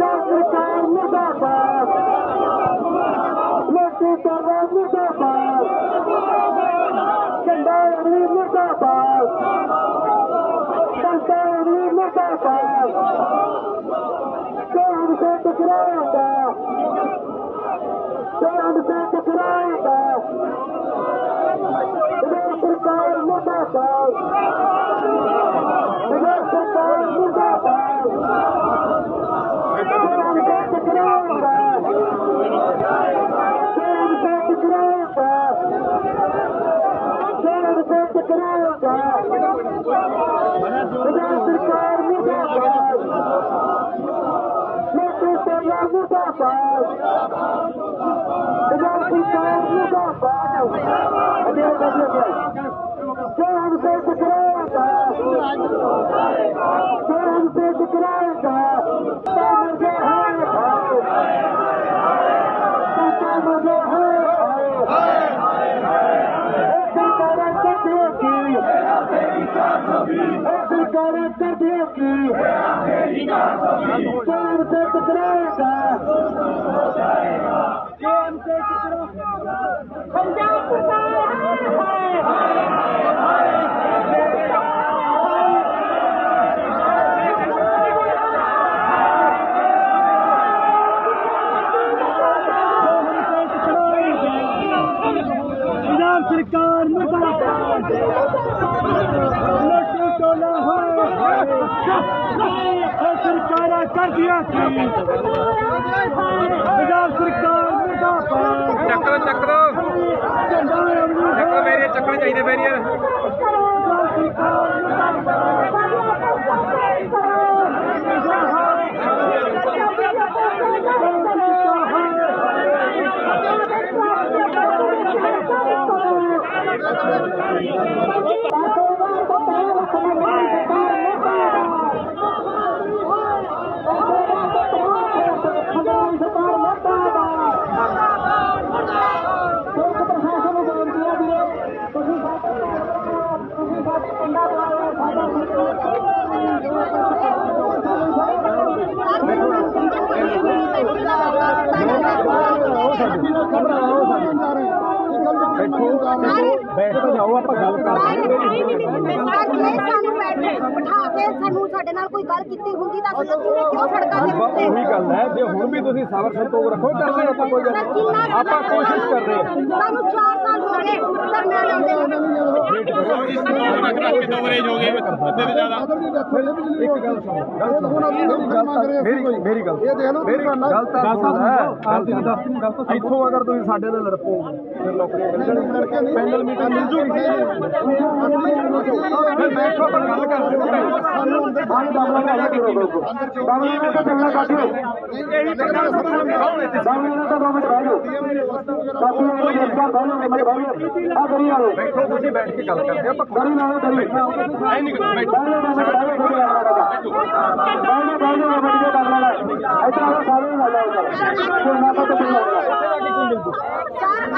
चाहींदा न दा लेटी करण में देश Hey! ਸਰਕਾਰ ਮੁਰਦਾਬਾਦ ਅਜੇ ਅਜੇ ਚਾਂਦ ਸੇ ਟਕਰਾਏਗਾ ਚਾਂਦ ਸੇ ਟਕਰਾਏਗਾ ਤਾਂ ਮੁਝੇ ਹੈ ਭਾਈ ਤਾਂ ਮੁਝੇ ਹੈ ਭਾਈ ਸਰਕਾਰ ਕਰਦੀ ਕੀ ਸਰਕਾਰ ਕਰਦੀ ਕੀ ਚਾਂਦ ਸੇ ਟਕਰਾਏਗਾ ਚਾਂਦ ਸੇ ਟਕਰਾਏਗਾ ਪੰਜਾਬ ਸਰਕਾਰ ਪੰਜਾਬ ਸਰਕਾਰ ਮੁਰਦਾਬਾਦ ਲੋਕੀ ਟੋਲਾ ਹੋਏ ਇਹ ਸਰਕਾਰਾਂ ਕਰਦੀਆਂ ਕੀ ਪੰਜਾਬ ਸਰਕਾਰ ਮੁਰਦਾਬਾਦ ਚੱਕ ਲਓ ਚੱਕ ਲਓ ਝੰਡਾ ਅਮਰੀ ਚੱਕ ਲਓ ਬੈਰੀਅਰ ਚੱਕਣੇ ਚਾਹੀਦੇ ਬੈਰੀਅਰ ਬੈਠ ਕੇ ਜਾਓ ਆਪਾਂ ਗੱਲ ਸਾਨੂੰ ਬੈਠੇ ਬਿਠਾ ਕੇ ਸਾਨੂੰ ਸਾਡੇ ਨਾਲ ਕੋਈ ਗੱਲ ਕੀਤੀ ਹੁੰਦੀ ਤਾਂ ਅਸੀਂ ਅਸੀਂ ਕਿਉਂ ਸੜਕਾਂ ਤੇ ਬਸ ਉਹੀ ਗੱਲ ਹੈ ਜੇ ਹੁਣ ਵੀ ਤੁਸੀਂ ਸਬਰ ਸੰਤੋਖ ਰੱਖੋ ਕਰਦੇ ਆਪਾਂ ਕੋਈ ਗੱਲ ਨਹੀਂ। ਆਪਾਂ ਕੋਸ਼ਿਸ਼ ਕਰ ਰਹੇ ਹਾਂ ਸਾਨੂੰ 4 ਸਾਲ ਹੋ ਗਏ ਧਰਨੇ ਲਾਉਂਦੇ ਇੱਕ ਗੱਲ ਸੁਣੋ ਮੇਰੀ ਮੇਰੀ ਗੱਲ ਇਹ ਦੇਖ ਲਓ ਮੇਰੀ ਗੱਲ ਤਾਂ ਸੁਣੋ ਤਾਂ ਇੱਥੋਂ ਅਗਰ ਤੁਸੀਂ ਸਾਡੇ ਨਾਲ ਲੜਪੋਗੇ ਫਿਰ ਨੌਕਰੀਆਂ ਮਿਲਣਗੀਆਂ ਪੈਨਲ ਮੀਟਿੰਗ ਮਿਲ ਜੂਗੀ ਫਿਰ ਬੈਠੋ ਆਪਾਂ ਗੱਲ ਕਰਦੇ ਹਾਂ ਸਾਨੂੰ ਅੰਦਰ ਬਾਬਾ ਜੀ ਨੇ ਤਾਂ ਚੱਲਣਾ ਕਾਟਿਓ ਇਹੀ ਪ੍ਰਕਾਰ ਕੌਣ ਇੱਥੇ ਬਾਬਾ ਜੀ ਨੇ ਤਾਂ ਦੋ ਮਿੰਟ ਬਹਿ ਜਾਓ ਬਾਬੂ ਨੂੰ ਗ੍ਰਿਫਤਾਰ ਬਹਿ ਜਾਓ ਮੇਰੇ ਭਾਈ ਆ ਕਰੀ ਆਲੋ ਬੈਠੋ ਤੁਸੀਂ ਬੈਠ ਕੇ ਗੱਲ ਕਰਦੇ ਆਪਾਂ ਕਰੀ ਨਾਲੇ ਕਰੀ پاني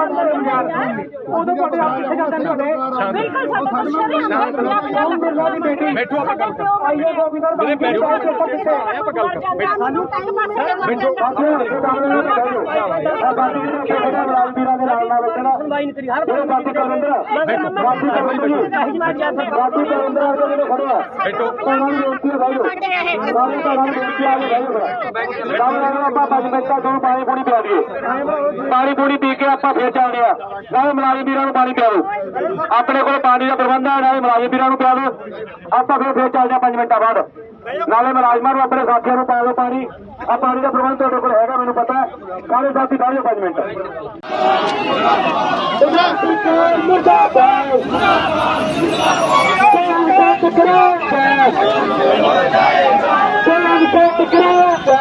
ਉਦੋਂ ਤੁਹਾਡੇ ਆਪ ਕਿੱਥੇ ਜਾਂਦੇ ਨੇ ਤੁਹਾਡੇ ਬਿਲਕੁਲ ਸਾਡੇ ਕੋਲ ਸ਼ਰਮ ਓਮ ਬਿਰਲਾ ਦੀ ਬੈਠੋ ਆਪਾਂ ਗੱਲ ਆਈਏ ਗੋਬਿੰਦਰ ਮੇਰੇ ਬੈਠੋ ਪੇਪਰ ਕਿੱਥੇ ਆਪਾਂ ਗੱਲ ਸਾਨੂੰ ਟਾਈਮ ਪਾਸ ਬੈਠੋ ਬਾਕੀ ਕਰੀ ਹਰ ਬਾਕੀ ਕਰਵਿੰਦਰ ਬਾਕੀ ਕਰਵਿੰਦਰ ਬਾਕੀ ਕਰਵਿੰਦਰ ਆ ਜਿਹੜੇ ਖੜੇ ਬੈਠੋ ਉਹਨਾਂ ਨੂੰ ਬੇਨਤੀ ਹੈ ਸਾਰੇ ਘਰਾਂ ਨੂੰ ਬੇਨਤੀ ਆ ਗਈ ਭਾਈ ਰਾਮ ਰਾਮ ਆਪਾਂ ਪੰਜ ਮਿੰਟਾਂ ਤੋਂ ਪਾਣੀ ਪੂਣੀ ਪਿਆ ਦਈਏ ਪਾਣੀ ਪੂਰੀ ਪੀ ਕੇ ਆਪਾਂ ਫੇਰ ਚੱਲਦੇ ਆ ਨਾਲੇ ਮਲਾਜ਼ਮ ਵੀਰਾਂ ਨੂੰ ਪਾਣੀ ਪਿਆ ਦਿਓ ਆਪਣੇ ਕੋਲ ਪਾਣੀ ਦਾ ਪ੍ਰਬੰਧ ਹੈ ਨਾਲੇ ਮਲਾਜ਼ਮ ਵੀਰਾਂ ਨੂੰ ਪਿਆ ਦਿਓ ਆਪਾਂ ਫਿਰ ਫੇਰ ਚੱਲਦੇ ਆ 5 ਮਿੰਟਾਂ ਬਾਅਦ ਨਾਲੇ ਮਲਾਜ਼ਮਾਂ ਨੂੰ ਆਪਣੇ ਸਾਥੀਆਂ ਨੂੰ ਪਾ ਦਿਓ ਪਾਣੀ ਆ ਪਾਣੀ ਦਾ ਪ੍ਰਬੰਧ ਤੁਹਾਡੇ ਕੋਲ ਹੈਗਾ ਮੈਨੂੰ ਪਤਾ ਹੈ ਕਾਲੇ ਸਾਥੀ ਬਹਿ ਜਾਓ 5 ਮਿੰਟ ਮੁਰਦਾਬਾਦ ਮੁਰਦਾਬਾਦ ਟਕਰਾਉਂਦਾ ਜਨਮ ਟਕਰਾਉਂਦਾ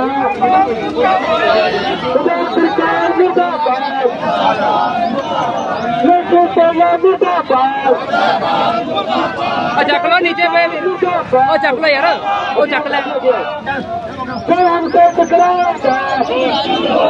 ਟਕਰਾਉਂਦਾ ਸਰਕਾਰ ਮੁਰਦਾਬਾਦ ਕਿਸਾਨਾਂ ਮੁਰਦਾਬਾਦ ਉਹ ਚੱਕ ਲੋ ਨੀਚੇ ਪਏ ਉਹ ਚੱਕ ਲੋ ਯਾਰ, ਉਹ ਚੱਕ ਲੈ। ਕਲਮ ਤੇ ਟਕਰਾਏਗਾ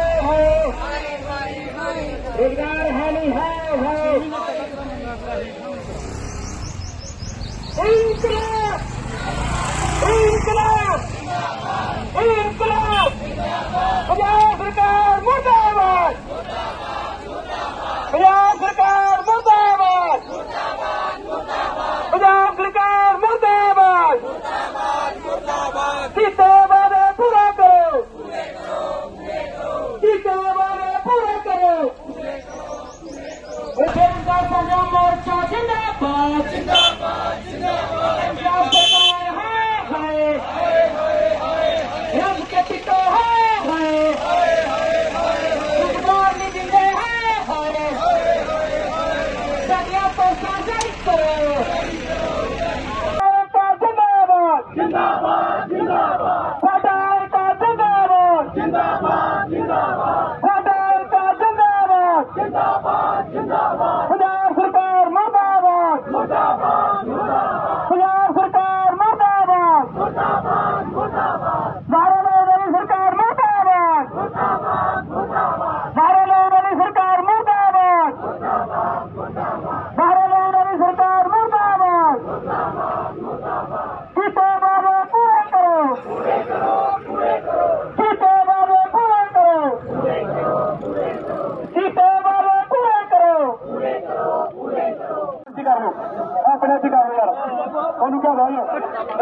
ਇਨਕਲਾਬ ਜਿੰਦਾਬਾਦ ਪੰਜਾਬ ਸਰਕਾਰ ਮੁਰਦਾਬਾਦ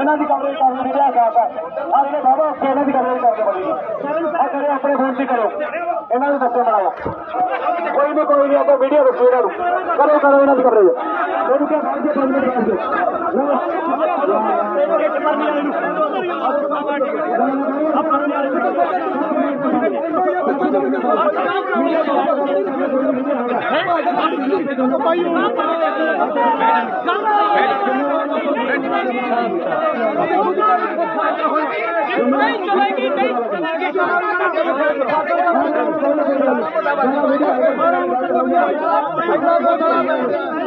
ਇਹਨਾਂ ਦੀ ਕਵਰੇਜ ਕਰ ਲਓ ਜਿਹੜਾ ਗਾਪ ਹੈ। ਆ ਜਿਹੜੇ ਬਾਬਾ ਉੱਥੇ ਇਹਨਾਂ ਦੀ ਕਵਰੇਜ ਕਰਦੇ ਬੜੀ ਆ ਕਰੇ ਆਪਣੇ ਫੋਨ ਦੀ ਕਰੋ। ਇਹਨਾਂ ਨੂੰ ਦੱਸੋ, ਬਣਾਓ। ਕੋਈ ਨਹੀਂ ਕੋਈ ਨਹੀਂ ਆਪਾਂ ਵੀਡੀਓ ਦੱਸੋ ਇਹਨਾਂ ਨੂੰ। ਕਰੋ ਕਰੋ ਇਹਨਾਂ ਦੀ ਕਵਰੇਜ दो रुपया काट दो पाँच मिनट काट दो। नहीं चलेगी नहीं चलेगी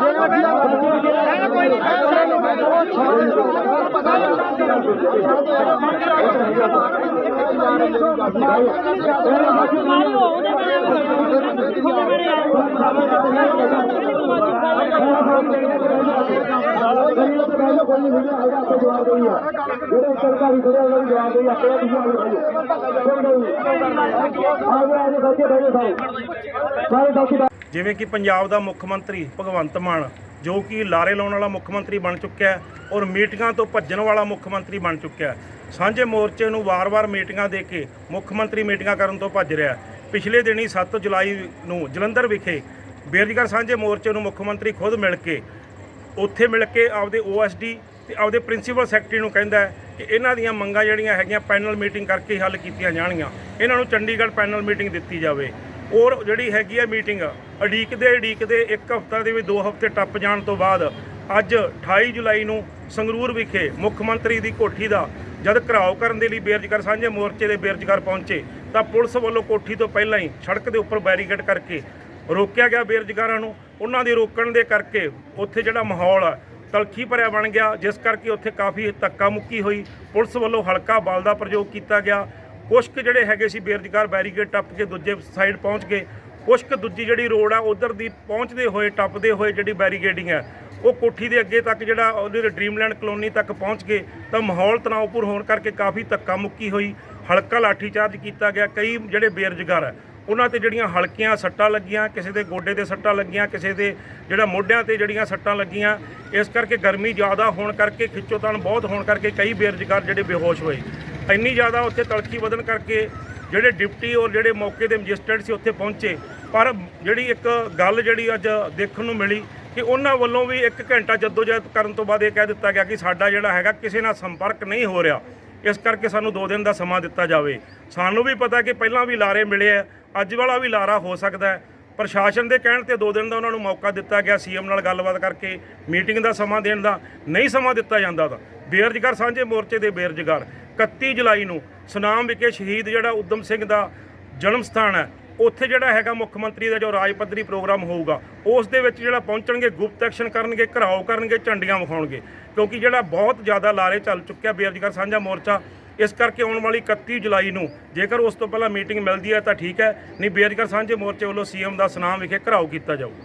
ਉਹਨੂੰ ਕਿਹਾ ਭਾਈ ਜੀ ਪੰਜ ਮਿੰਟ ਕਰ ਦਿਓ ਜਿਹੜੇ ਸਰਕਾਰੀ ਖੜੇ ਉਹਨਾਂ ਨੂੰ ਜਵਾਬ ਦੇਈ ਆਪੇ ਤੁਸੀਂ ਆਗੇ ਕੋਈ ਨਹੀਂ ਆਗੇ ਆਗੇ ਬੱਚੇ ਬੈਠੇ। ਸਾਰੇ ਸਾਰੇ ਜਿਵੇਂ ਕਿ ਪੰਜਾਬ ਦਾ ਮੁੱਖ ਮੰਤਰੀ ਭਗਵੰਤ ਮਾਨ, ਜੋ ਕਿ ਲਾਰੇ ਲਾਉਣ ਵਾਲਾ ਮੁੱਖ ਮੰਤਰੀ ਬਣ ਚੁੱਕਿਆ ਹੈ ਔਰ ਮੀਟਿੰਗਾਂ ਤੋਂ ਭੱਜਣ ਵਾਲਾ ਮੁੱਖ ਮੰਤਰੀ ਬਣ ਚੁੱਕਿਆ ਹੈ। ਸਾਂਝੇ ਮੋਰਚੇ ਨੂੰ ਵਾਰ-ਵਾਰ ਮੀਟਿੰਗਾਂ ਦੇ ਕੇ ਮੁੱਖ ਮੰਤਰੀ ਮੀਟਿੰਗਾਂ ਕਰਨ ਤੋਂ ਭੱਜ ਰਿਹਾ ਪਿਛਲੇ ਦਿਨੀ 7 ਜੁਲਾਈ ਨੂੰ ਜਲੰਧਰ ਵਿਖੇ ਬੇਰੁਜ਼ਗਾਰ ਸਾਂਝੇ ਮੋਰਚੇ ਨੂੰ ਮੁੱਖ ਮੰਤਰੀ ਖੁਦ ਮਿਲ ਕੇ, ਉੱਥੇ ਮਿਲ ਕੇ ਆਪਦੇ ਓਐਸਡੀ ਤੇ ਆਪਦੇ ਪ੍ਰਿੰਸੀਪਲ ਸੈਕਟਰੀ ਨੂੰ ਕਹਿੰਦਾ ਕਿ ਇਹਨਾਂ ਦੀਆਂ ਮੰਗਾਂ ਜਿਹੜੀਆਂ ਹੈਗੀਆਂ ਪੈਨਲ ਮੀਟਿੰਗ ਕਰਕੇ ਹੱਲ ਕੀਤੀਆਂ ਜਾਣਗੀਆਂ। ਇਹਨਾਂ ਨੂੰ ਚੰਡੀਗੜ੍ਹ ਪੈਨਲ ਮੀਟਿੰਗ ਦਿੱਤੀ ਜਾਵੇ। ਔਰ ਜਿਹੜੀ ਹੈਗੀ ਹੈ ਮੀਟਿੰਗ ਅਡੀਕਦੇ ਅਡੀਕਦੇ ਇੱਕ ਹਫ਼ਤਾ ਦੇ ਵਿੱਚ ਦੋ ਹਫ਼ਤੇ ਟੱਪ ਜਾਣ ਤੋਂ ਬਾਅਦ ਅੱਜ 28 ਜੁਲਾਈ ਨੂੰ ਸੰਗਰੂਰ ਵਿਖੇ ਮੁੱਖ ਮੰਤਰੀ ਦੀ ਕੋਠੀ ਦਾ ਜਦ ਘਰਾਓ ਕਰਨ ਦੇ ਲਈ ਬੇਰੁਜ਼ਗਾਰ ਸਾਂਝੇ ਮੋਰਚੇ ਦੇ ਬੇਰੁਜ਼ਗਾਰ ਪਹੁੰਚੇ, ਤਾਂ ਪੁਲਿਸ ਵੱਲੋਂ ਕੋਠੀ ਤੋਂ ਪਹਿਲਾਂ ਹੀ ਸੜਕ ਦੇ ਉੱਪਰ ਬੈਰੀਕੇਡ ਕਰਕੇ ਰੋਕਿਆ ਗਿਆ ਬੇਰੁਜ਼ਗਾਰਾਂ ਨੂੰ। ਉਹਨਾਂ ਦੇ ਰੋਕਣ ਦੇ ਕਰਕੇ ਉੱਥੇ ਜਿਹੜਾ ਮਾਹੌਲ ਆ, ਤਲਖੀ ਭਰਿਆ ਬਣ ਗਿਆ, ਜਿਸ ਕਰਕੇ ਉੱਥੇ ਕਾਫੀ ਧੱਕਾ ਮੁੱਕੀ ਹੋਈ। ਪੁਲਿਸ ਵੱਲੋਂ ਹਲਕਾ ਬਲ ਦਾ ਪ੍ਰਯੋਗ ਕੀਤਾ ਗਿਆ। ਕੁਛ ਕੁ ਜਿਹੜੇ ਹੈਗੇ ਸੀ ਬੇਰੁਜ਼ਗਾਰ ਬੈਰੀਕੇਡ ਟੱਪ ਕੇ ਦੂਜੇ ਸਾਈਡ ਪਹੁੰਚ ਗਏ। ਕੁਛ ਕੁ ਦੂਜੀ ਜਿਹੜੀ ਰੋਡ ਆ, ਉਧਰ ਦੀ ਪਹੁੰਚਦੇ ਹੋਏ, ਟੱਪਦੇ ਹੋਏ ਜਿਹੜੀ ਬੈਰੀਕੇਡਿੰਗ ਹੈ ਉਹ ਕੋਠੀ ਦੇ ਅੱਗੇ ਤੱਕ ਜਿਹੜਾ ਉਹਦੇ ਡ੍ਰੀਮਲੈਂਡ ਕਲੋਨੀ ਤੱਕ ਪਹੁੰਚ ਗਏ। ਤਾਂ ਮਾਹੌਲ ਤਣਾਅਪੂਰ ਹੋਣ ਕਰਕੇ ਕਾਫੀ ਧੱਕਾ ਮੁੱਕੀ ਹੋਈ। ਹਲਕਾ ਲਾਠੀਚਾਰਜ ਕੀਤਾ ਗਿਆ। ਕਈ ਜਿਹੜੇ ਬੇਰੁਜ਼ਗਾਰ ਹੈ ਉਹਨਾਂ ਤੇ ਜਿਹੜੀਆਂ ਹਲਕੀਆਂ ਸੱਟਾਂ ਲੱਗੀਆਂ, ਕਿਸੇ ਦੇ ਗੋਡੇ ਤੇ ਸੱਟਾਂ ਲੱਗੀਆਂ, ਕਿਸੇ ਦੇ ਜਿਹੜਾ ਮੋਢਿਆਂ ਤੇ ਜਿਹੜੀਆਂ ਸੱਟਾਂ ਲੱਗੀਆਂ, ਇਸ ਕਰਕੇ ਗਰਮੀ ਜ਼ਿਆਦਾ ਹੋਣ ਕਰਕੇ, ਖਿੱਚੋਤਾਣ ਬਹੁਤ ਹੋਣ ਕਰਕੇ ਕਈ ਬੇਰੁਜ਼ਗਾਰ ਜਿਹੜੇ ਬੇਹੋਸ਼ ਹੋਏ। ਇੰਨੀ ਜ਼ਿਆਦਾ ਉੱਥੇ ਤਲਖੀ ਵਧਣ ਕਰਕੇ ਜਿਹੜੇ ਡਿਪਟੀ ਔਰ ਜਿਹੜੇ ਮੌਕੇ ਦੇ ਮੈਜਿਸਟਰੇਟ ਸੀ ਉੱਥੇ ਪਹੁੰਚੇ। ਪਰ ਜਿਹੜੀ ਇੱਕ ਗੱਲ ਜਿਹੜੀ ਅੱਜ ਦੇਖਣ ਨੂੰ ਮਿਲੀ ਕਿ ਉਹਨਾਂ ਵੱਲੋਂ ਵੀ 1 ਘੰਟਾ ਜਦੋਜਹਿਦ ਕਰਨ ਤੋਂ ਬਾਅਦ ਇਹ ਕਹਿ ਦਿੱਤਾ ਗਿਆ ਕਿ ਸਾਡਾ ਜਿਹੜਾ ਹੈਗਾ ਕਿਸੇ ਨਾਲ ਸੰਪਰਕ ਨਹੀਂ ਹੋ ਰਿਹਾ। ਇਸ ਕਰਕੇ ਸਾਨੂੰ 2 ਦਿਨ ਦਾ ਸਮਾਂ ਦਿੱਤਾ ਜਾਵੇ। ਸਾਨੂੰ ਵੀ ਪਤਾ ਕਿ ਪਹਿਲਾਂ ਵੀ ਲਾਰੇ ਮਿਲੇ ਆ, ਅੱਜ ਵਾਲਾ ਵੀ ਲਾਰਾ ਹੋ ਸਕਦਾ ਪ੍ਰਸ਼ਾਸਨ ਦੇ ਕਹਿਣ ਤੇ 2 ਦਿਨ ਦਾ ਉਹਨਾਂ ਨੂੰ ਮੌਕਾ ਦਿੱਤਾ ਗਿਆ ਸੀਐਮ ਨਾਲ ਗੱਲਬਾਤ ਕਰਕੇ, ਮੀਟਿੰਗ ਦਾ ਸਮਾਂ ਦੇਣ ਦਾ, ਨਹੀਂ ਸਮਾਂ ਦਿੱਤਾ ਜਾਂਦਾ ਤਾਂ। ਬੇਰੁਜ਼ਗਾਰ ਸਾਂਝੇ ਮੋਰਚੇ ਦੇ ਬੇਰੁਜ਼ਗਾਰ 31 ਜੁਲਾਈ ਨੂੰ ਸੁਨਾਮ ਵਿਖੇ ਸ਼ਹੀਦ ਜਿਹੜਾ ਉਦਮ ਸਿੰਘ ਦਾ ਜਨਮ ਸਥਾਨ ਹੈ, ਉੱਥੇ ਜਿਹੜਾ ਹੈਗਾ ਮੁੱਖ ਮੰਤਰੀ ਦਾ ਜੋ ਰਾਜ ਪੱਧਰੀ ਪ੍ਰੋਗਰਾਮ ਹੋਊਗਾ, ਉਸ ਦੇ ਵਿੱਚ ਜਿਹੜਾ ਪਹੁੰਚਣਗੇ, ਗੁਪਤ ਐਕਸ਼ਨ ਕਰਨਗੇ, ਘਰਾਓ ਕਰਨਗੇ, ਝੰਡੀਆਂ ਵਿਖਾਉਣਗੇ। ਕਿਉਂਕਿ ਜਿਹੜਾ ਬਹੁਤ ਜ਼ਿਆਦਾ ਲਾਰੇ ਚੱਲ ਚੁੱਕਿਆ ਬੇਰੁਜ਼ਗਾਰ ਸਾਂਝਾ ਮੋਰਚਾ ਇਸ ਕਰਕੇ ਆਉਣ ਵਾਲੀ 31 ਜੁਲਾਈ ਨੂੰ ਜੇਕਰ ਉਸ ਤੋਂ ਪਹਿਲਾਂ ਮੀਟਿੰਗ ਮਿਲਦੀ ਹੈ ਤਾਂ ਠੀਕ ਹੈ, ਨਹੀਂ ਬੇਰੁਜ਼ਗਾਰ ਸਾਂਝੇ ਮੋਰਚੇ ਵੱਲੋਂ ਸੀਐਮ ਦਾ ਸੁਨਾਮ ਵਿਖੇ ਘਰਾਓ ਕੀਤਾ ਜਾਊਗਾ